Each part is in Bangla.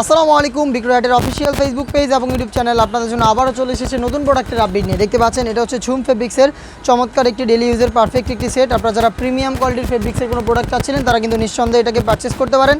আসসালামু আলাইকুম বিক্রয়াটের অফিসিয়াল ফেসবুক পেজ এবং ইউটিউব চ্যানেল আপনাদের জন্য আবারও চলে এসেছে নতুন প্রোডাক্টের আপডেট নিয়ে। দেখতে পাচ্ছেন, এটা হচ্ছে ঝুম ফেব্রিক্সের চমৎকার একটি ডেলি ইউজের পারফেক্ট একটি সেট আপনারা যারা প্রিমিয়াম কোয়ালিটির ফেব্রিক্সের কোনো প্রোডাক্ট চাচ্ছিলেন, তারা কিন্তু নিঃসন্দেহে এটাকে পারচেস করতে পারেন।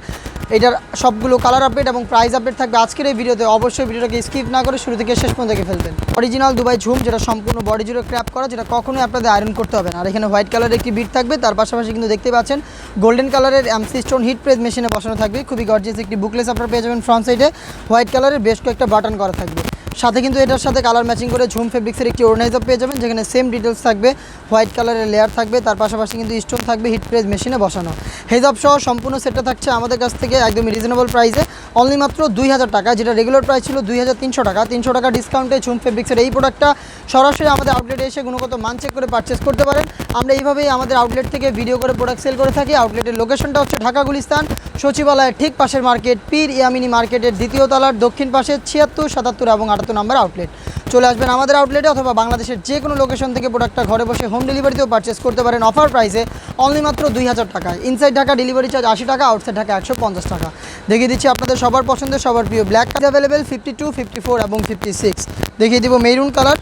এটার সবগুলো কালার আপডেট এবং প্রাইস আপডেট থাকবে আজকের এই ভিডিওতে। অবশ্যই ভিডিওটাকে স্কিপ না করে শুরু থেকে শেষ পর্যন্ত দেখে ফেলবেন। অরিজিনাল দুবাই ঝুম যেটা সম্পূর্ণ বডি জুড়ে ক্র্যাপ করা, যেটা কখনোই আপনাদের আয়রন করতে হবে না। আর এখানে হোয়াইট কালারের একটি বিট থাকবে, তার পাশাপাশি কিন্তু দেখতে পাচ্ছেন গোল্ডেন কালারের এমসি স্টোন হিট প্রেস মেশিনে বসানো থাকবে। খুবই গর্জিয়াস একটি বুকলেস আপনারা পেয়ে যাবেন ফ্রন্ট সাইডে হোয়াইট কালারের বেশ কয়েকটা বাটন করা থাকবে। সাথে কিন্তু এটার সাথে কালার ম্যাচিং করে ঝুম ফেব্রিক্সের একটি অর্গানাইজার পেয়ে যাবেন, যেখানে সেম ডিটেলস থাকবে হোয়াইট কালারের লেয়ার থাকবে, তার পাশাপাশি কিন্তু স্টোন থাকবে হিট প্রেস মেশিনে বসানো। হেজাব সহ সম্পূর্ণ সেটটা থাকছে আমাদের কাছ থেকে একদমই রিজনেবল প্রাইসে অনলি মাত্র দুই হাজার টাকা, যেটা রেগুলার প্রাইস ছিল দুই হাজার তিনশো টাকা। তিনশো টাকা ডিসকাউন্টে ঝুম ফেব্রিক্সের এই প্রোডাক্টটা সরাসরি আমাদের আউটলেটে এসে গুণগত মান চেক করে পারচেস করতে পারেন। আমরা এইভাবেই আমাদের আউটলেট থেকে ভিডিও করে প্রোডাক্ট সেল করে থাকি। আউটলেটের লোকেশনটা হচ্ছে ঢাকা গুলিস্তান, সচিবালয়ের ঠিক পাশের মার্কেট পীর ইয়ামিনী মার্কেটের দ্বিতীয় তলার দক্ষিণ পাশে ছিয়াত্তর, সাতাত্তর এবং আটাত্তর নম্বর আউটলেট চলে আসবেন আমাদের আউটলেটে অথবা বাংলাদেশের যে কোনো লোকেশন থেকে প্রোডাক্টটা ঘরে বসে হোম ডেলিভারিতেও পারচেস করতে পারেন। অফার প্রাইসে অনলি মাত্র দুই হাজার টাকায় ইনসাইড ঢাকা ডেলিভারি চার্জ আশি টাকা আউটসাইড ঢাকা একশো পঞ্চাশ টাকা। দেখিয়ে দিচ্ছি আপনাদের সবার পছন্দের, সবার প্রিয় black available fifty two fifty four এবং ফিফটি সিক্স দেখিয়ে দিব মেরুন কালার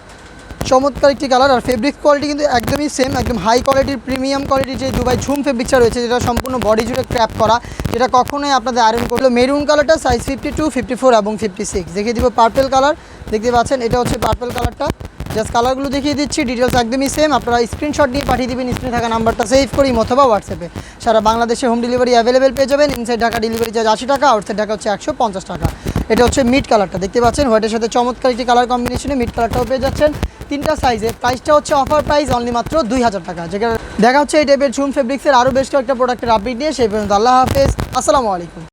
চমৎকার একটি কালার আর ফেব্রিক কোয়ালিটি কিন্তু একদমই সেম একদম হাই কোয়ালিটির প্রিমিয়াম কোয়ালিটির যে দুবাই ঝুম ফেব্রিকটা রয়েছে, যেটা সম্পূর্ণ বডি জুড়ে ক্র্যাপ করা, যেটা কখনোই আপনাদের আয়রন করল মেরুন কালারটা size fifty two fifty four এবং ফিফটি সিক্স দেখিয়ে দিব পার্পেল কালার দেখতে পাচ্ছেন, এটা হচ্ছে পার্পেল কালারটা জাস্ট কালারগুলো দেখিয়ে দিচ্ছি ডিটেলস একদমই সেম আপনারা স্ক্রিনশট নিয়ে পাঠিয়ে দিবেন স্ক্রিনে থাকা নাম্বারটা সেভ করি অথবা হোয়াটসঅ্যাপে সারা বাংলাদেশে হোম ডেলিভারি অ্যাভেলেবেল পেয়ে যাবেন। ইনসাইড ঢাকা ডেলিভারি চার্জ আশি টাকা আউটসাইড ঢাকা হচ্ছে একশো পঞ্চাশ টাকা। এটা হচ্ছে মিড কালারটা দেখতে পাচ্ছেন হোয়াইটের সাথে চমৎকার একটি কালার কম্বিনেশনে মিড কালারটাও পেয়ে যাচ্ছেন। তিনটা সাইজে প্রাইসটা হচ্ছে অফার প্রাইস অনলি মাত্র দুই হাজার টাকা। যেখানে দেখা হচ্ছে এই টাইপের ঝুম ফেব্রিক্সের আরও বেশ কয়েকটা প্রোডাক্টের আপডেট নিয়ে, সেই পর্যন্ত আল্লাহ হাফেজ। আসসালামু আলাইকুম।